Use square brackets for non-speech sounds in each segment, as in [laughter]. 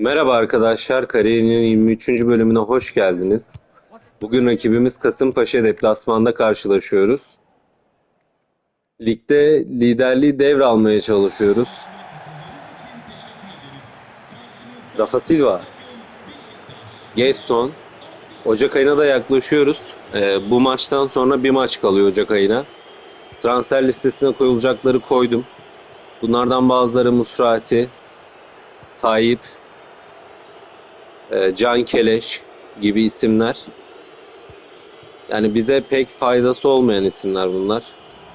Merhaba arkadaşlar, kariyerinin 23. bölümüne hoş geldiniz. Bugün rakibimiz Kasımpaşa deplasmanda karşılaşıyoruz. Ligde liderliği devralmaya çalışıyoruz. Rafa Silva, Getson, Ocak ayına da yaklaşıyoruz. Ee, bu maçtan sonra bir maç kalıyor Ocak ayına. Transfer listesine koyulacakları koydum. Bunlardan bazıları Musrati, Tayyip, Can Keleş gibi isimler. Yani bize pek faydası olmayan isimler bunlar.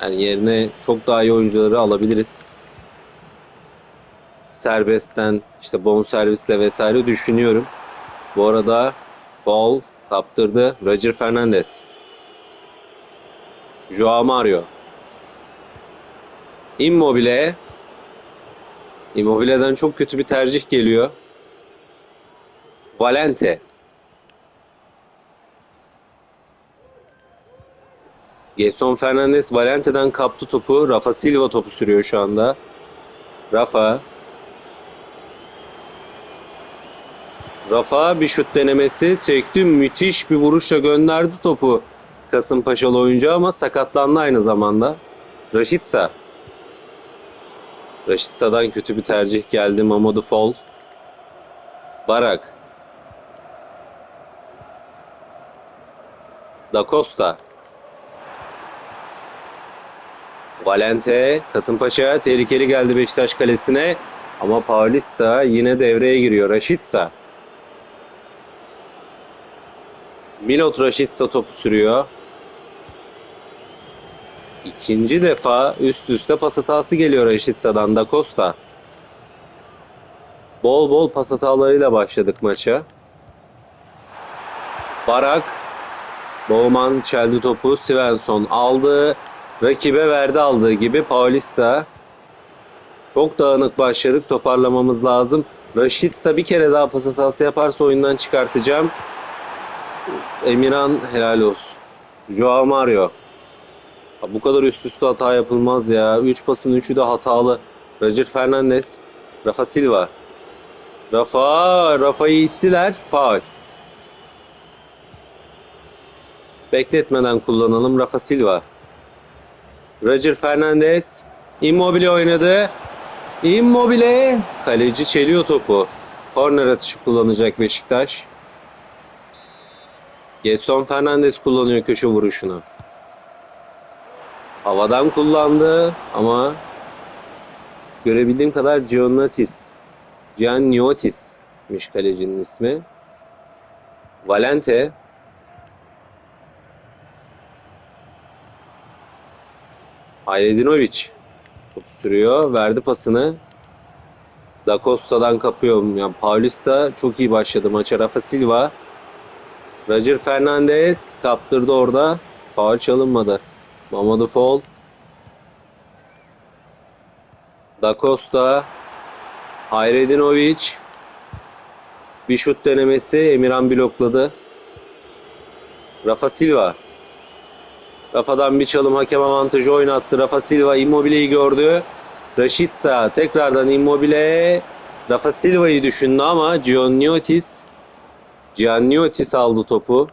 Yani yerine çok daha iyi oyuncuları alabiliriz. Serbestten işte bonservisle vesaire düşünüyorum. Bu arada foul kaptırdı Roger Fernandez. Joao Mario. Immobile. Immobile'den çok kötü bir tercih geliyor. Valente. Gerson Fernandez Valente'den kaptı topu. Rafa Silva topu sürüyor şu anda. Rafa. Rafa bir şut denemesi sekti. Müthiş bir vuruşla gönderdi topu Kasımpaşalı oyuncu ama sakatlandı aynı zamanda. Raşitsa. Raşitsa'dan kötü bir tercih geldi. Mamadou Fall. Barak. Da Costa. Valente, Kasımpaşa tehlikeli geldi Beşiktaş kalesine. Ama Paulista yine devreye giriyor. Raşitsa. Milot Raşitsa topu sürüyor. İkinci defa üst üste pas hatası geliyor Raşitsa'dan Da Costa. Bol bol pas hatalarıyla başladık maça. Barak Bowman çeldi topu. Svensson aldı. Rakibe verdi aldığı gibi. Paulista. Çok dağınık başladık. Toparlamamız lazım. Raşitsa bir kere daha pas hatası yaparsa oyundan çıkartacağım. Emirhan helal olsun. Joao Mario. Bu kadar üst üste hata yapılmaz ya. 3 pasın 3'ü de hatalı. Roger Fernandez. Rafa Silva. Rafa. Rafa'yı ittiler. Faul. Bekletmeden kullanalım. Rafa Silva. Roger Fernandez. Immobile oynadı. Immobile. Kaleci çeliyor topu. Korner atışı kullanacak Beşiktaş. Getson Fernandez kullanıyor köşe vuruşunu. Havadan kullandı ama görebildiğim kadar Giannatis. Gianniotis'miş kalecinin ismi. Valente Hayredinovic topu sürüyor. Verdi pasını. Da Costa'dan kapıyor. Yani Paulista çok iyi başladı maça. Rafa Silva. Roger Fernandez kaptırdı orada. Faul çalınmadı. Mamadou Fall. Da Costa. Hayredinovic. Bir şut denemesi. Emirhan blokladı. Rafa Silva. Rafa'dan bir çalım hakem avantajı oynattı. Rafa Silva Immobile'yi gördü. Raşitsa tekrardan Immobile. Rafa Silva'yı düşündü ama Gianniotis Gianniotis aldı topu.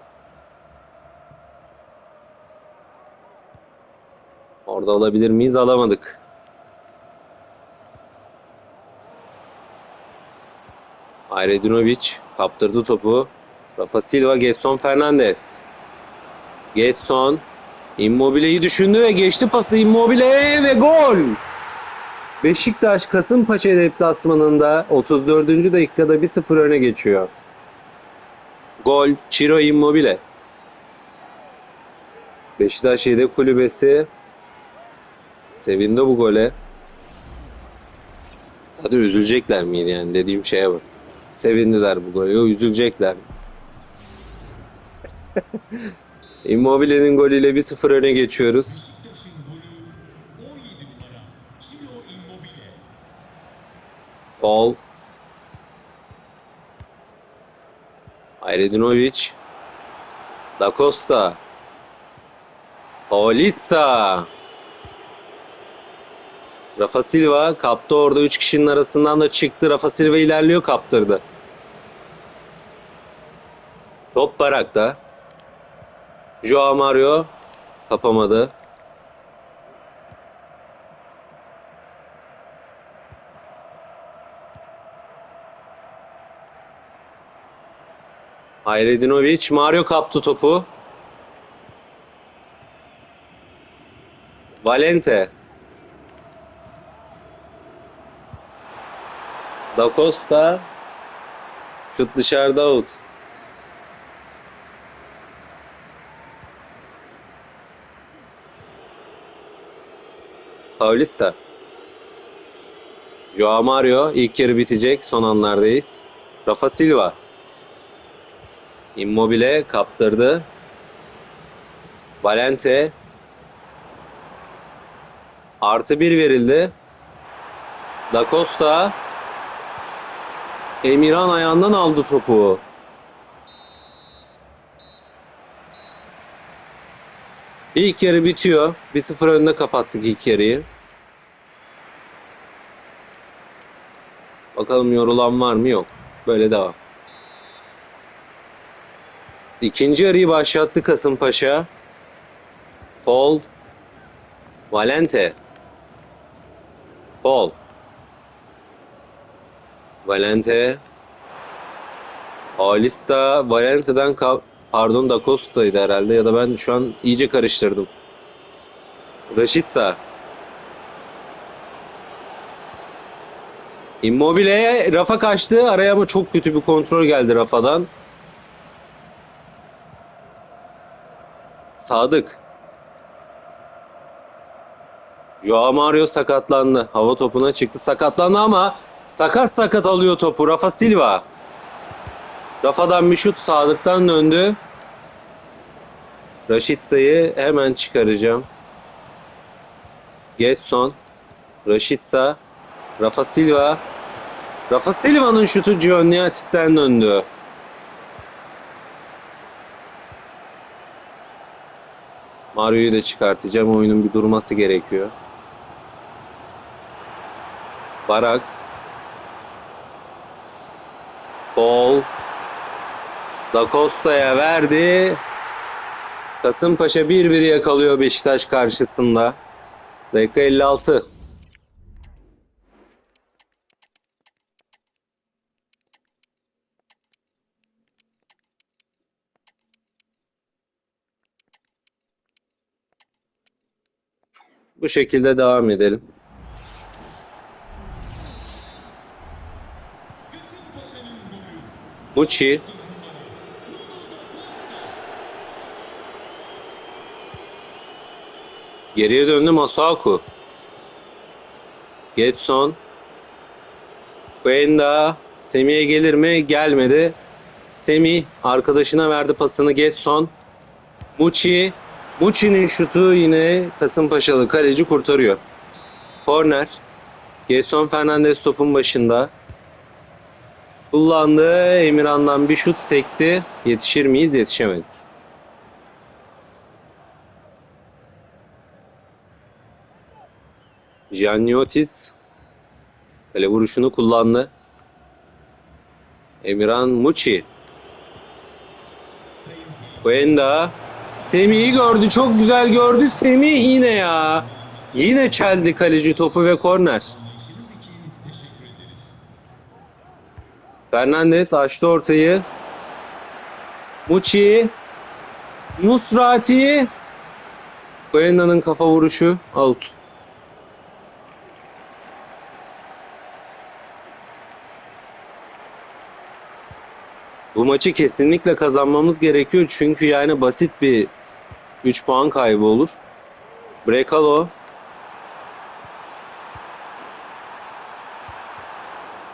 Orada alabilir miyiz? Alamadık. Hayredinovic kaptırdı topu. Rafa Silva, Getson Fernandez. Getson Immobile'yi düşündü ve geçti pası Immobile ve gol. Beşiktaş Kasımpaşa deplasmanında 34. dakikada 1-0 öne geçiyor. Gol Ciro Immobile. Beşiktaş yedek kulübesi sevindi bu gole. Hadi üzülecekler miydi yani dediğim şeye bak. Sevindiler bu gole. Yok üzülecekler. [laughs] Immobile'nin golüyle 1-0 öne geçiyoruz. Fall. Hayredinovic. Da Costa. Paulista. Rafa Silva kaptı orada 3 kişinin arasından da çıktı. Rafa Silva ilerliyor kaptırdı. Top Barak'ta. Joao Mario kapamadı. Hayredinovic Mario kaptı topu. Valente. Da Costa. Şut dışarıda out. Paulista. Joao Mario ilk yarı bitecek. Son anlardayız. Rafa Silva. Immobile kaptırdı. Valente. Artı bir verildi. Da Costa. Emirhan ayağından aldı topu. İlk yarı bitiyor. 1-0 önde kapattık ilk yarıyı. Bakalım yorulan var mı? Yok. Böyle devam. İkinci yarıyı başlattı Kasımpaşa. Fall. Valente. Fall. Valente. Alista Valente'den ka- pardon Da Costa'ydı herhalde ya da ben şu an iyice karıştırdım. Raşitsa. Immobile Rafa kaçtı. Araya ama çok kötü bir kontrol geldi Rafa'dan. Sadık. Joao Mario sakatlandı. Hava topuna çıktı. Sakatlandı ama sakat sakat alıyor topu. Rafa Silva. Rafa'dan bir şut Sadık'tan döndü. Raşitsa'yı hemen çıkaracağım. Getson. Raşitsa. Rafa Silva. Rafa Silva'nın şutu Gianniatis'ten döndü. Mario'yu da çıkartacağım. Oyunun bir durması gerekiyor. Barak. Fall. Da Costa'ya verdi. Kasımpaşa 1-1 yakalıyor Beşiktaş karşısında. Dakika 56. Bu şekilde devam edelim. Muçi. Geriye döndü Masuaku. Getson. Quenda. Semih'e gelir mi? Gelmedi. Semih arkadaşına verdi pasını Getson. Muçi. Muçi'nin şutu yine Kasımpaşalı kaleci kurtarıyor. Korner. Getson Fernandez topun başında. Kullandı. Emirhan'dan bir şut sekti. Yetişir miyiz? Yetişemedik. Gianniotis kale vuruşunu kullandı. Emirhan Muçi. Quenda. Semih'i gördü. Çok güzel gördü. Semih yine ya. Yine çeldi kaleci topu ve korner. Fernandez açtı ortayı. Muçi. Musrati. Quenda'nın kafa vuruşu out. Bu maçı kesinlikle kazanmamız gerekiyor çünkü yani basit bir 3 puan kaybı olur. Brekalo.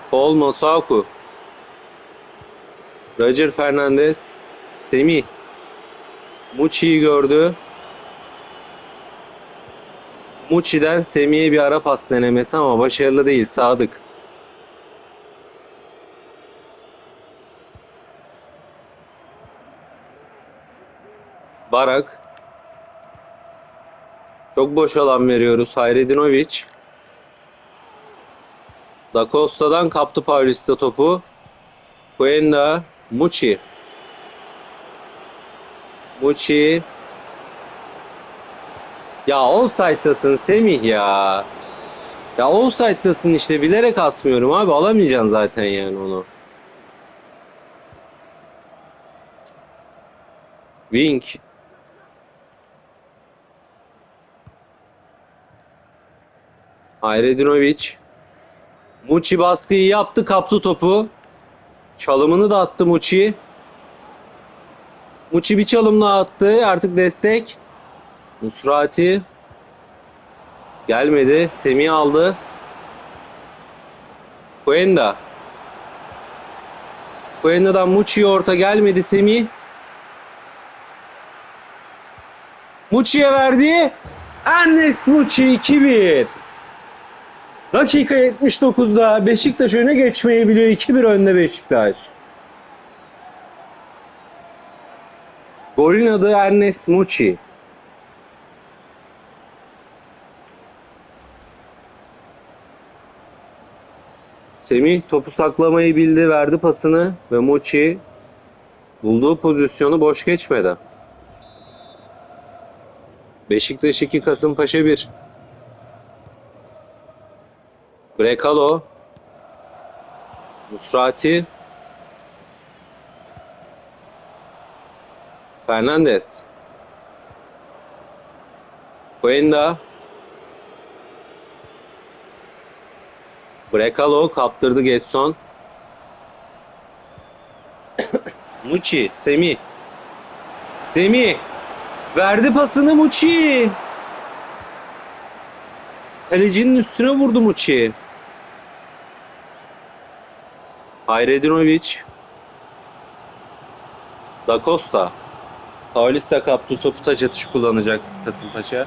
Fall Masaku. Roger Fernandez. Semih. Muçi'yi gördü. Muçi'den Semih'e bir ara pas denemesi ama başarılı değil. Sadık. Barak. Çok boş alan veriyoruz. Hayredinovic. Da Costa'dan kaptı Paulista topu. Quenda, Muçi. Muçi. Ya offside'tasın Semih ya. Ya offside'tasın işte bilerek atmıyorum abi alamayacaksın zaten yani onu. Wing. Hayredinovic. Muçi baskıyı yaptı kaptı topu. Çalımını da attı Muçi. Muçi bir çalım daha attı. Artık destek. Musrati. Gelmedi. Semih aldı. Kuenda. Kuenda'dan Muçi'ye orta gelmedi Semih. Muçi'ye verdi. Ernest Muçi 2-1. Dakika 79'da Beşiktaş öne geçmeyi biliyor. 2-1 önde Beşiktaş. Golün adı Ernest Muçi. Semih topu saklamayı bildi, verdi pasını ve Muçi bulduğu pozisyonu boş geçmedi. Beşiktaş 2, Kasımpaşa 1. Brekalo. Musrati. Fernandez. Cuenda. Brekalo kaptırdı Getson. [coughs] Muçi, Semi. Semi. Verdi pasını Muçi. Kalecinin üstüne vurdu Muçi. Hayredinovic. Da Costa. Paulista kaptı topu taç atışı kullanacak Kasımpaşa.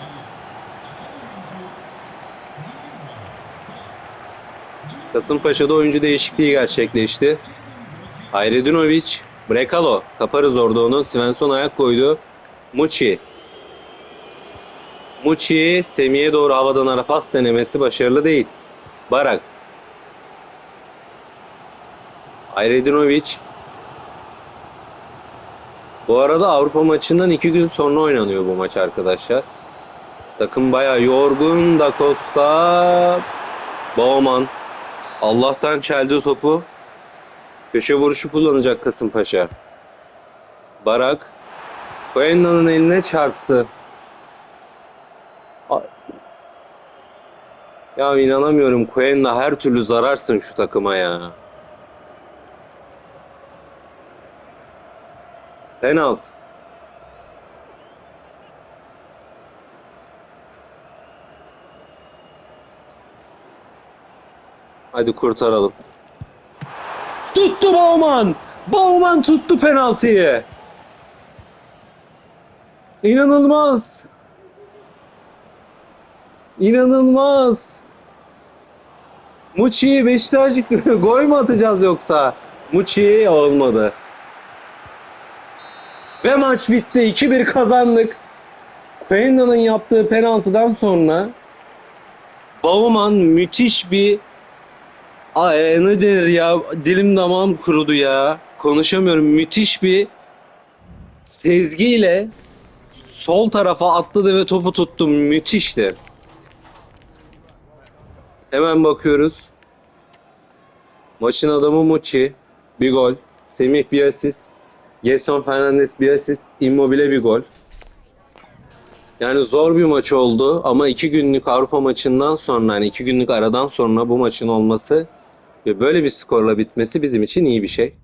Kasımpaşa'da oyuncu değişikliği gerçekleşti. Hayredinovic, Brekalo. Kaparız orada onu. Svensson ayak koydu. Muçi. Muçi, Semih'e doğru havadan ara pas denemesi başarılı değil. Barak. Hayredinovic. Bu arada Avrupa maçından iki gün sonra oynanıyor bu maç arkadaşlar. Takım bayağı yorgun. Da Costa. Bauman. Allah'tan çeldi topu. Köşe vuruşu kullanacak Kasımpaşa. Barak. Coenda'nın eline çarptı. Ya inanamıyorum Coenda her türlü zararsın şu takıma ya. Penaltı. Hadi kurtaralım. Tuttu Bauman. Bauman tuttu penaltıyı. İnanılmaz. İnanılmaz. Muçi Beşiktaş [laughs] gol mü atacağız yoksa? Muçi olmadı. Ve maç bitti. 2-1 kazandık. Coenda'nın yaptığı penaltıdan sonra Bauman müthiş bir Ay, ne denir ya? Dilim damağım kurudu ya. Konuşamıyorum. Müthiş bir sezgiyle sol tarafa atladı ve topu tuttu. Müthişti. Hemen bakıyoruz. Maçın adamı Muçi. Bir gol. Semih bir asist. Gerson Fernandes bir asist. Immobile bir gol. Yani zor bir maç oldu ama iki günlük Avrupa maçından sonra yani iki günlük aradan sonra bu maçın olması ve böyle bir skorla bitmesi bizim için iyi bir şey.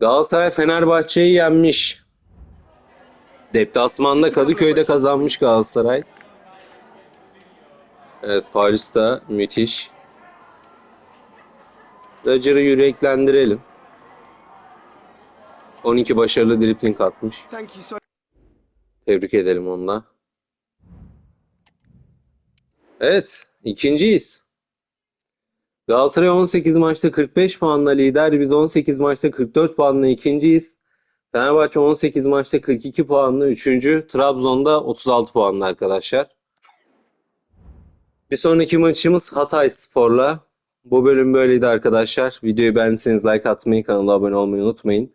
Galatasaray Fenerbahçe'yi yenmiş. Deplasmanda Kadıköy'de kazanmış Galatasaray. Evet Paris da müthiş. Roger'ı yüreklendirelim. 12 başarılı dribling atmış. Tebrik edelim onunla. Evet, ikinciyiz. Galatasaray 18 maçta 45 puanla lider. Biz 18 maçta 44 puanla ikinciyiz. Fenerbahçe 18 maçta 42 puanla üçüncü. Trabzon'da 36 puanla arkadaşlar. Bir sonraki maçımız Hatay Spor'la. Bu bölüm böyleydi arkadaşlar. Videoyu beğendiyseniz like atmayı, kanala abone olmayı unutmayın.